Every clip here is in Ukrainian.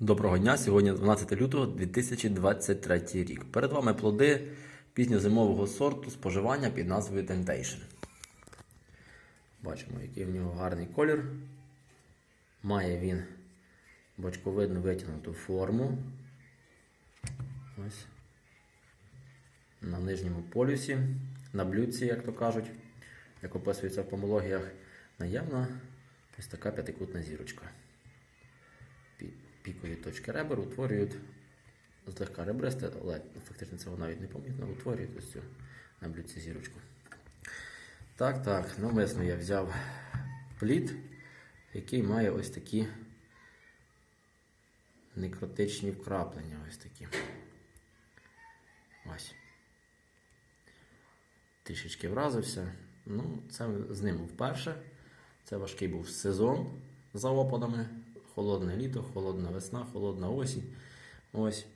Доброго дня! Сьогодні 12 лютого 2023 рік. Перед вами плоди пізньозимового сорту споживання під назвою Temptation. Бачимо, який в нього гарний колір. Має він бочковидно витягнуту форму. Ось. На нижньому полюсі, на блюдці, як то кажуть, як описується в помологіях, наявна ось така п'ятикутна зірочка пікові точки ребер утворюють злегка ребристе, але фактично цього навіть не помітно, утворюють ось цю на блюдці зірочку. Так, так, навмисно я взяв плід, який має ось такі некротичні вкраплення. Ось такі. Ось. Трішечки вразився. Ну, це з ним вперше. Це важкий був сезон за опадами. Холодне літо, холодна весна, холодна осінь. Ось.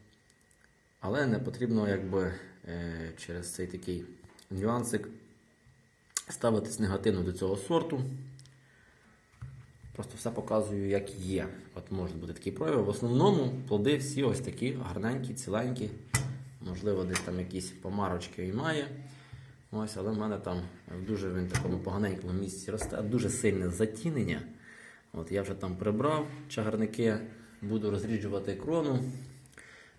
Але не потрібно якби, е, через цей такий нюансик ставитись негативно до цього сорту. Просто все показую, як є. От може бути такий прояв. В основному плоди всі ось такі гарненькі, ціленькі. Можливо, десь там якісь помарочки і має. Ось, але в мене там в дуже він такому поганенькому місці росте, дуже сильне затінення. От я вже там прибрав чагарники, буду розріджувати крону.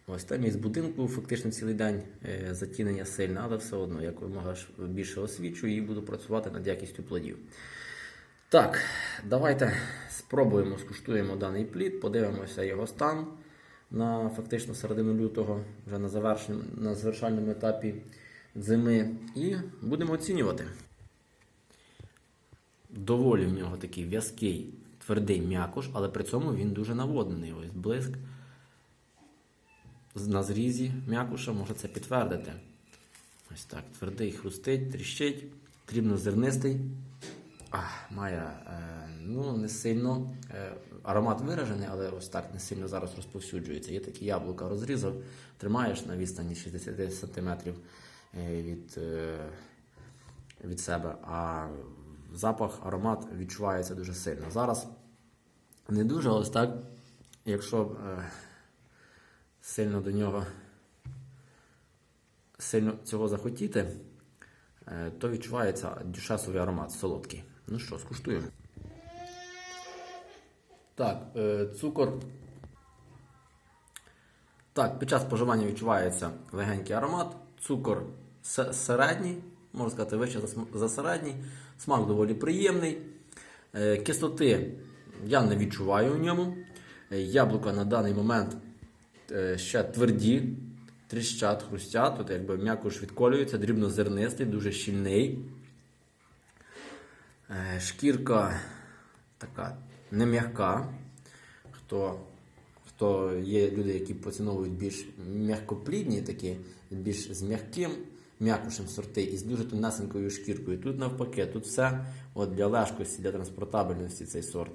Ось там із будинку фактично цілий день е, затінення сильне, але все одно якомога ж більше освічу і буду працювати над якістю плодів. Так, давайте спробуємо, скуштуємо даний плід, подивимося його стан на фактично середину лютого, вже на, на завершальному етапі зими, і будемо оцінювати. Доволі в нього такий в'язкий, твердий м'якош, але при цьому він дуже наводнений. Ось блиск на зрізі м'якуша може це підтвердити. Ось так, твердий, хрустить, тріщить, дрібнозернистий. Має е, ну, не сильно е, аромат виражений, але ось так не сильно зараз розповсюджується. Є такі яблука розрізав, тримаєш на відстані 60 см від, е, від себе, а запах, аромат відчувається дуже сильно. Зараз не дуже, ось так, якщо е, сильно до нього сильно цього захотіти, е, то відчувається дюшесовий аромат солодкий. Ну що, скуштуємо. Так, е, цукор. Так, під час споживання відчувається легенький аромат. Цукор середній, можна сказати, вище за середній. Смак доволі приємний. Е, Кислоти я не відчуваю в ньому. Е, Яблука на даний момент е, ще тверді, тріщать, хрустять. Тут якби м'якош відколюється, дрібнозернистий, дуже щільний. Шкірка така не м'яка. Хто, хто є люди, які поціновують більш м'якоплідні, такі, більш з м'яким м'якушем сорти і з дуже тонесенькою шкіркою. Тут навпаки, тут все от для лежкості, для транспортабельності цей сорт.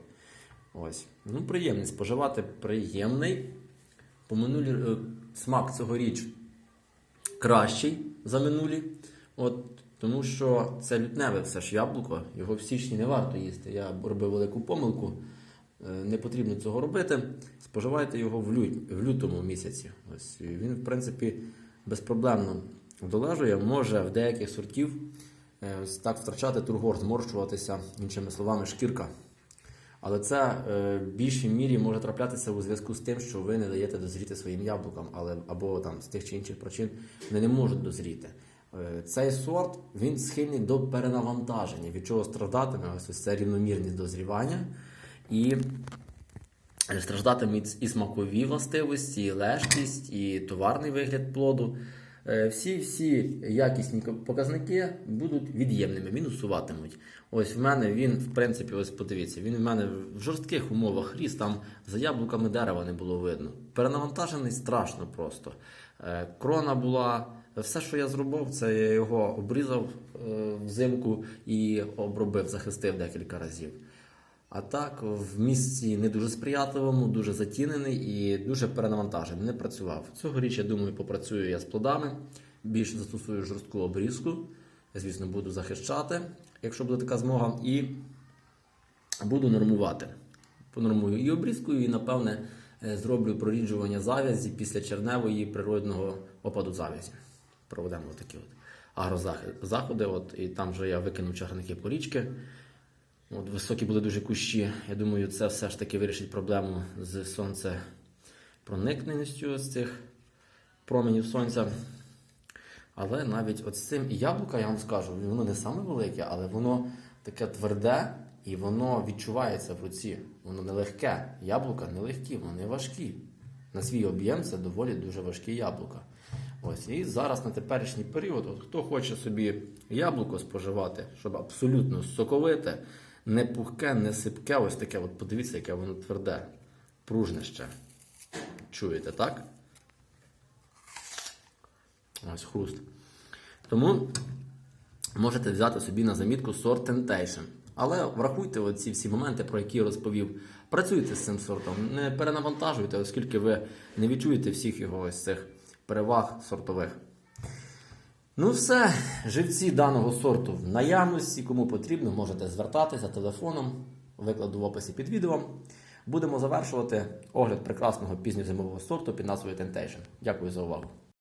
Ось. Ну, приємний споживати, приємний. По минулі е, смак цьогоріч кращий за минулі. От, тому що це лютневе все ж яблуко, його в січні не варто їсти. Я робив велику помилку. Е, Не потрібно цього робити. Споживайте його в лютому місяці. Ось він, в принципі, безпроблемно долежує. Може в деяких сортів е, так втрачати тургор, зморщуватися, іншими словами, шкірка. Але це е, в більшій мірі може траплятися у зв'язку з тим, що ви не даєте дозріти своїм яблукам, але або там з тих чи інших причин вони не можуть дозріти. Е, цей сорт він схильний до перенавантаження, від чого страждатиме ось це рівномірність дозрівання і страждатимуть і смакові властивості, і лежкість, і товарний вигляд плоду. Е, Всі всі якісні показники будуть від'ємними, мінусуватимуть. Ось в мене він, в принципі, ось подивіться, він в мене в жорстких умовах ріс, там за яблуками дерева не було видно. Перенавантажений страшно просто. Е, Крона була. Все, що я зробив, це я його обрізав е, взимку і обробив, захистив декілька разів. А так, в місці не дуже сприятливому, дуже затінений і дуже перенавантажений. Не працював. Цьогоріч, я думаю, попрацюю я з плодами, більше застосую жорстку обрізку. Звісно, буду захищати, якщо буде така змога, і буду нормувати. Понормую і обрізкою, і, напевне, е, зроблю проріджування завязі після черневої природного опаду завязі. Проведемо такі от агрозаходи. От, і там вже я викинув чагарники порічки. От, високі були дуже кущі. Я думаю, це все ж таки вирішить проблему з сонцепроникненістю з цих променів сонця. Але навіть от з цим яблука, я вам скажу, воно не саме велике, але воно таке тверде і воно відчувається в руці. Воно не легке. Яблука не легкі, вони важкі. На свій об'єм це доволі дуже важкі яблука. Ось і зараз на теперішній період, от хто хоче собі яблуко споживати, щоб абсолютно соковите, не пухке, не сипке, ось таке, от подивіться, яке воно тверде, пружне ще. Чуєте, так? Ось хруст. Тому можете взяти собі на замітку сорт Temptation. Але врахуйте оці всі моменти, про які я розповів. Працюйте з цим сортом, не перенавантажуйте, оскільки ви не відчуєте всіх його ось цих переваг сортових. Ну, все, живці даного сорту в наявності. Кому потрібно, можете звертатися телефоном, викладу в описі під відео. Будемо завершувати огляд прекрасного пізньозимового сорту під назвою Temptation. Дякую за увагу.